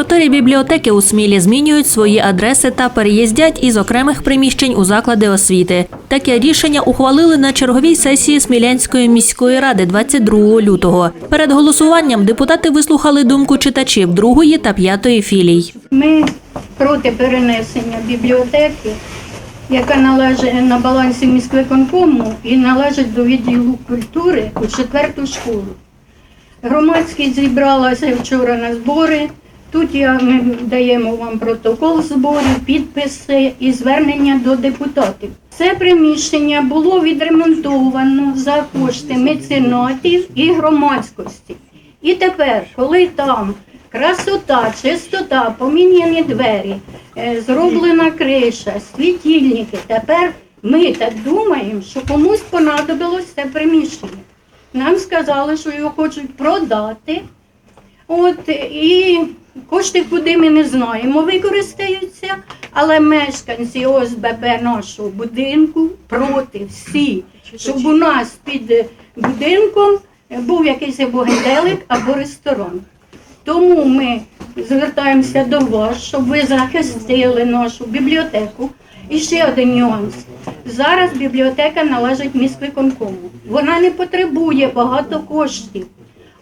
Чотири бібліотеки у Смілі змінюють свої адреси та переїздять із окремих приміщень у заклади освіти. Таке рішення ухвалили на черговій сесії Смілянської міської ради 22 лютого. Перед голосуванням депутати вислухали думку читачів другої та п'ятої філій. Ми проти перенесення бібліотеки, яка належить на балансі міськвиконкому і належить до відділу культури у четверту школу. Громадськість зібралася вчора на збори. Тут я, ми даємо вам протокол зборів, підписи і звернення до депутатів. Це приміщення було відремонтовано за кошти меценатів і громадськості. І тепер, коли там красота, чистота, поміняні двері, е, зроблена криша, світильники, тепер ми так думаємо, що комусь понадобилось це приміщення. Нам сказали, що його хочуть продати. От і кошти, куди ми не знаємо, використаються, але мешканці ОСББ нашого будинку проти всі, щоб у нас під будинком був якийсь або генделик, або ресторан. Тому ми звертаємося до вас, щоб ви захистили нашу бібліотеку. І ще один нюанс. Зараз бібліотека належить міськвиконкому. Вона не потребує багато коштів.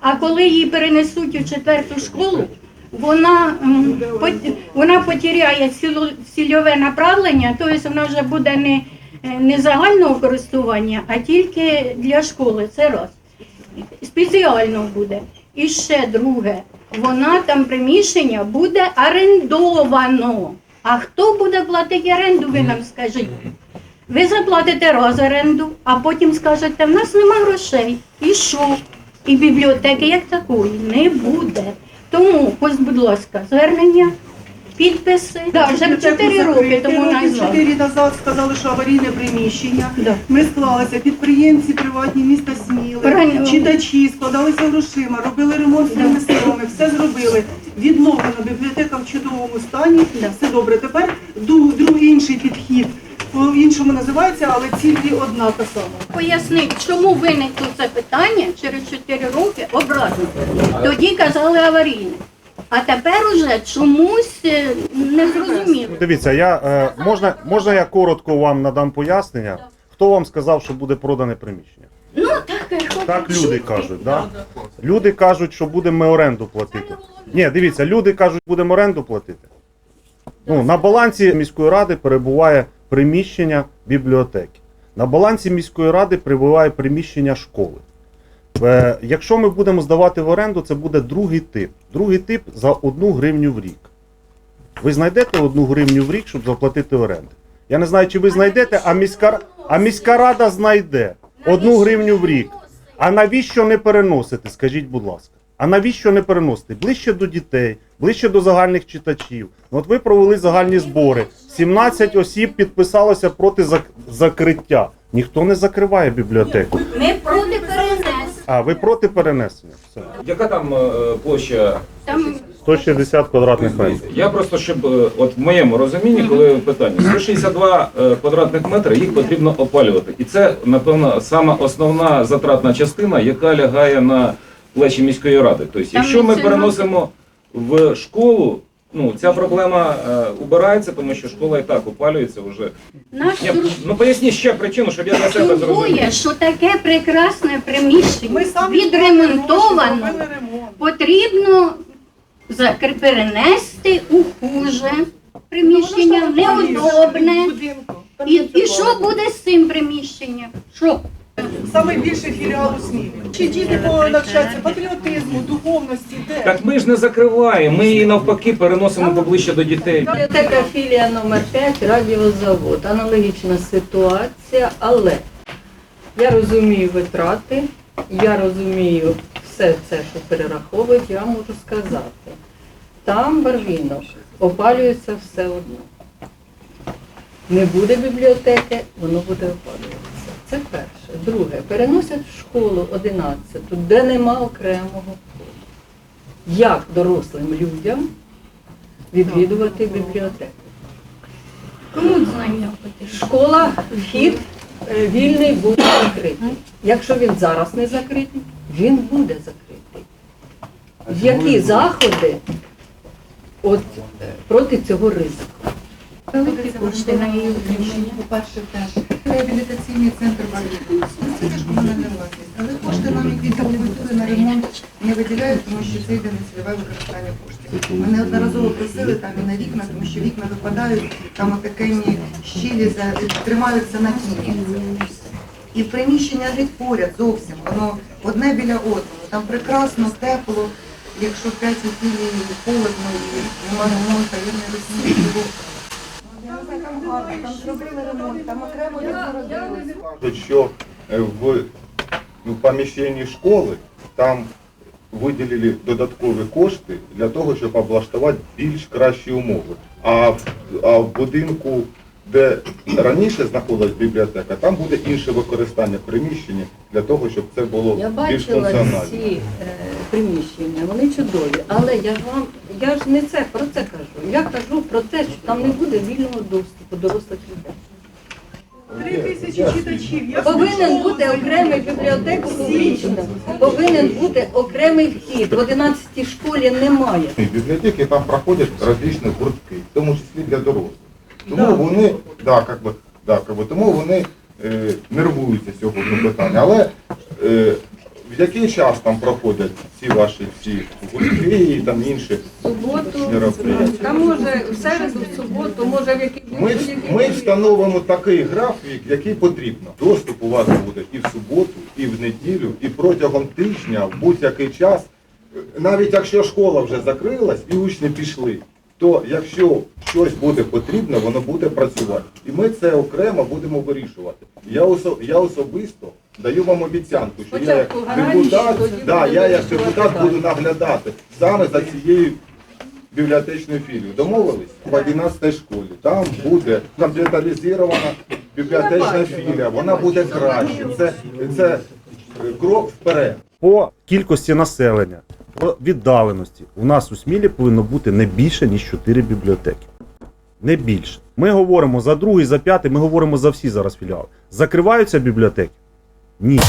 А коли її перенесуть у четверту школу, вона, вона потеряє цільове направлення, тобто вона вже буде не, е, не загального користування, а тільки для школи. Це раз. Спеціально буде. І ще друге, вона там приміщення буде орендовано. А хто буде платити оренду, ви нам скажіть? Ви заплатите раз оренду, а потім скажете, в нас нема грошей. І що? І бібліотеки як такої не буде. Тому, ось, будь ласка, звернення, підписи. Да, вже 4 роки тому назад. чотири назад сказали, що аварійне приміщення. Да. Ми склалися, підприємці приватні міста Сміли, Правильно. читачі, складалися грошима, робили ремонт своїми силами, все зробили. Відновлено, бібліотека в чудовому стані, Да. все добре. Тепер друг- другий інший підхід. По-іншому називається, але ціль одна та сама. Поясніть, чому виникло це питання через 4 роки обратно. Тоді казали аварійне. А тепер уже чомусь е, не зрозуміло. Дивіться, я е, можна, можна я коротко вам надам пояснення. Хто вам сказав, що буде продане приміщення? Ну так, е, Так люди чути. кажуть, да? Люди кажуть, що будемо ми оренду платити. Ні, дивіться, люди кажуть, будемо оренду платити. Ну, на балансі міської ради перебуває приміщення бібліотеки. На балансі міської ради перебуває приміщення школи. Е, якщо ми будемо здавати в оренду, це буде другий тип. Другий тип за одну гривню в рік. Ви знайдете одну гривню в рік, щоб заплатити оренду. Я не знаю, чи ви знайдете, а міська, а міська рада знайде одну гривню в рік. А навіщо не переносити? Скажіть, будь ласка. А навіщо не переносити? Ближче до дітей, ближче до загальних читачів. Ну, От ви провели загальні збори. 17 осіб підписалося проти зак- закриття. Ніхто не закриває бібліотеку. Ми проти перенесення. А ви проти перенесення? Все. Яка там е, площа? Там 160 квадратних метрів. Я просто щоб е, от в моєму розумінні, коли питання 162 е, квадратних метри, їх потрібно опалювати. І це, напевно, сама основна затратна частина, яка лягає на плечі міської ради. Тобто, якщо ми переносимо в школу, ну ця проблема е, убирається, тому що школа і так опалюється вже. наш Ні, ну поясніть ще причину, щоб я для себе зрозумів. турбує, що таке прекрасне приміщення відремонтовано. ремонт. Потрібно закр- перенести у хуже приміщення, неудобне. І, і що буде з цим приміщенням? Що? Саме більше філіал у Смілі. Чи діти навчаються патріотизму, духовності, де? Так ми ж не закриваємо, ми її навпаки переносимо поближче до дітей. Бібліотека філія номер 5 радіозавод. Аналогічна ситуація, але я розумію витрати, я розумію все це, що перераховують, я можу сказати. Там барвінок опалюється все одно. Не буде бібліотеки, воно буде опалюватися. Це перше. Друге, переносять в школу 11, де нема окремого входу. Як дорослим людям відвідувати бібліотеку? Кому знання потрібно? Школа, вхід е, вільний буде закритий. Якщо він зараз не закритий, він буде закритий. Які заходи от е, проти цього ризику. Великі кошти на її утримання. По-перше, теж реабілітаційний центр валідності. Це теж комунальна власність. Але кошти нам які культури на ремонт не виділяють, тому що це йде на цільове використання коштів. Ми неодноразово просили там і на вікна, тому що вікна випадають, там отакенні щілі тримаються на тіні. І приміщення геть поряд зовсім, воно одне біля одного. Там прекрасно, тепло. Якщо 5 неділі холодно і нема ремонту, я не розумію. Гарно, там зробили ремонт, там окремо відгородили. що е, в ну, поміщенні школи там виділили додаткові кошти для того, щоб облаштувати більш кращі умови. А, в- а в будинку, де раніше знаходилась бібліотека, там буде інше використання приміщення для того, щоб це було Я більш бачила функціонально. ці е, приміщення, вони чудові. Але я ж вам, я ж не це про це кажу. Я кажу про те, що там не буде вільного доступу дорослих людей. Три тисячі читачів. Я Повинен бути окремий бібліотека публічна. Повинен бути окремий вхід. В 11 школі немає. Бібліотеки там проходять розличні гуртки, в тому числі для дорослих. Тому Да. вони, да, как би, да, как би, тому вони е, нервуються з цього питання. Але е, в який час там проходять ці ваші всі гуртки і там інші? Суботу, там може в середу, в суботу, може в який Ми, ми встановимо такий графік, який потрібно. Доступ у вас буде і в суботу, і в неділю, і протягом тижня, в будь-який час. Навіть якщо школа вже закрилась і учні пішли, то якщо щось буде потрібно, воно буде працювати. І ми це окремо будемо вирішувати. Я, осо, я особисто даю вам обіцянку, що я як Спочатку гарантії, депутат, тоді да, будемо я як вирішувати депутат далі. буду наглядати саме за цією бібліотечною філією. Домовились? В 11 школі. Там буде комп'ютеризована бібліотечна філія, вона буде краще. Це, це крок вперед. По кількості населення, по віддаленості, у нас у Смілі повинно бути не більше, ніж 4 бібліотеки. Не більше. Ми говоримо за другий, за п'ятий, ми говоримо за всі зараз філіали. Закриваються бібліотеки? Ні.